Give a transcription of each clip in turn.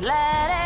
Let it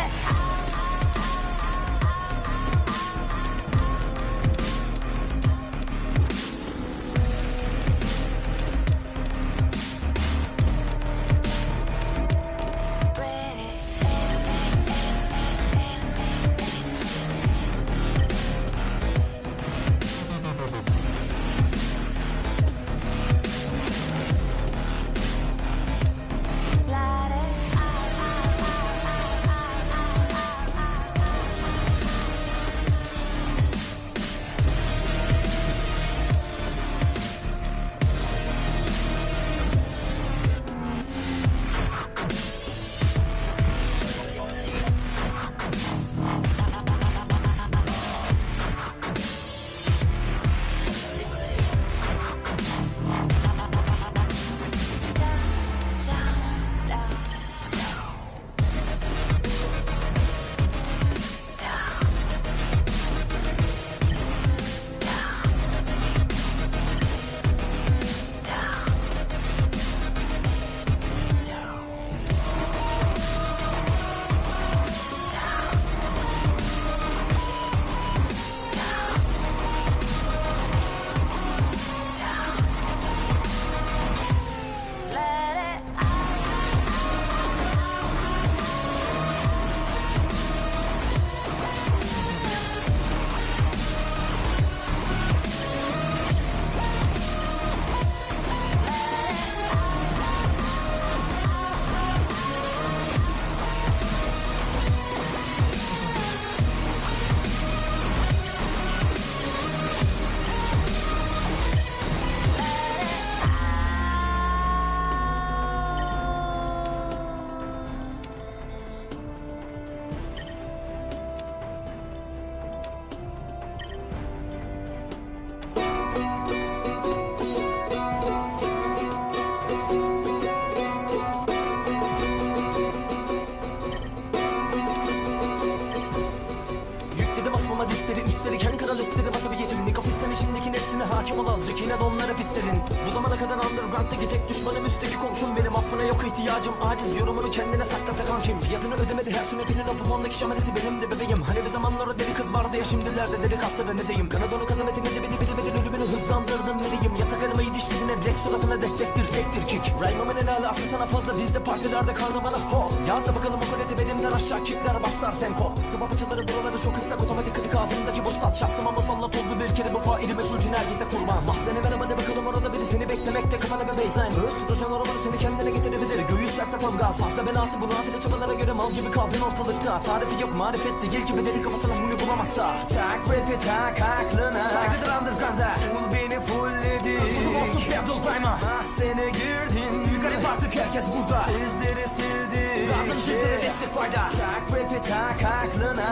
nefsime hakim ol azıcık Yine onları pisledin. Bu zamana kadar underground'daki tek düşmanım üstteki komşum benim. Affına yok ihtiyacım aciz. Yorumunu kendine sakla takan kim? Fiyatını ödemeli her sünnetinin o pumondaki şamanesi benim de bebeğim. Hani bir zamanlar deli kız vardı ya şimdilerde deli kastı ben ne diyeyim Kanadonu kazametini dibini bilemedin ölümünü hızlandırdım ne diyeyim Yasak aramayı dişlediğine black suratına destektir sektir kick Rhyme'ımın helali aslı sana fazla. Bizde partilerde karnavana ho. Yaz da bakalım o koleti benimden aşağı kickler baslar senko Sıva paçaları buraları çok ıslak otomatik klik ağzımdaki buz tat Şahsıma musallat oldu bir kere bu faili meçhul cinayete kurban Mahzene merhaba de bakalım orada biri seni beklemekte. Kafana bir baseline Öz tutuşan oraları seni kendine getirebilir. Göğüs verse tam gaz Fazla belası. Bu nafile çabalara göre mal gibi kaldın ortalıkta. Tarifi yok marifet değil gibi deli kafasına huyunu bulamazsa. Tak rapi tak aklına. Saygıdır underground'a Ul beni fullledi Sözüm olsun pedal time'a. Ha sene girdin. Yukarı artık herkes burada. Sizleri sildi. Lazım sizlere destek fayda. Tak rapi tak aklına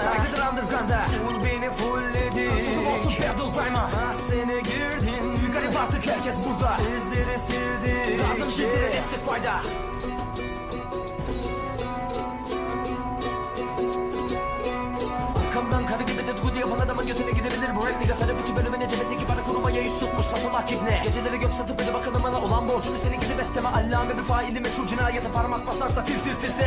herkes burada. Sizleri sildi Lazım sizlere destek fayda. Arkamdan karı gibi dedikodu yapan adamın götüne gidebilir Bu rap nigga sarı biçi bölümüne cebindeki para kurumaya yüz tutmuş Sasalak ibne Geceleri gök satıp bir de bakalım bana olan borcunu Seni gidi besleme. Allame bir faili meçhul cinayete parmak basarsa tir tir tir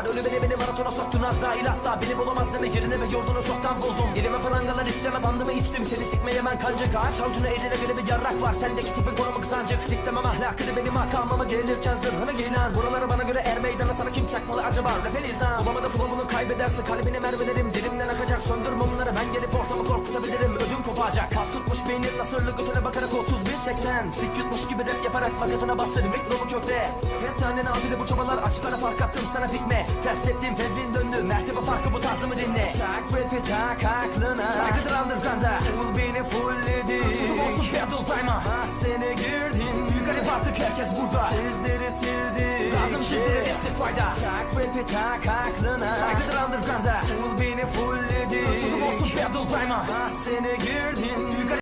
var Ölü beni beni maratona soktun Azrail asla. Beni bulamaz deme Yerine ve yurdunu çoktan buldum. Dilime prangalar işlemez andımı içtim. Seni sikmeye ben kancık ağaç avucuna eline göre bir yarrak var. Sendeki tipin konumu kısancık Siklemem ahlakını benim makamıma gelirken zırhını giyilen Buraları bana göre er meydana sana kim çakmalı acaba? Rap elizam Bulamada flow'unu kaybederse kalbini mervelerim Dilimden akacak söndür mumları ben gelip ortamı korkutabilirim. Ödüm kopacak. Kas tutmuş beynin nasırlı götüne bakarak 31 80 Sik yutmuş gibi rap yaparak makatına bastırdım mikrobu köfte Fesane nazile bu çabalar. Açık ara fark attım sana fikme Ters teptim fevrin döndü. Mertebe farkı bu tarzımı dinle? Tak rapi tak aklına. Saygıdır underground'a Ul beni fullledi Sözüm olsun pedal time'a Ha sene girdin Yukarı artık herkes burada. Sizleri sildi. Lazım sizlere destek fayda. Tak rapi tak aklına. Saygıdır underground'a Ul beni fullledi Sözüm olsun pedal time'a Ha sene girdin Yukarı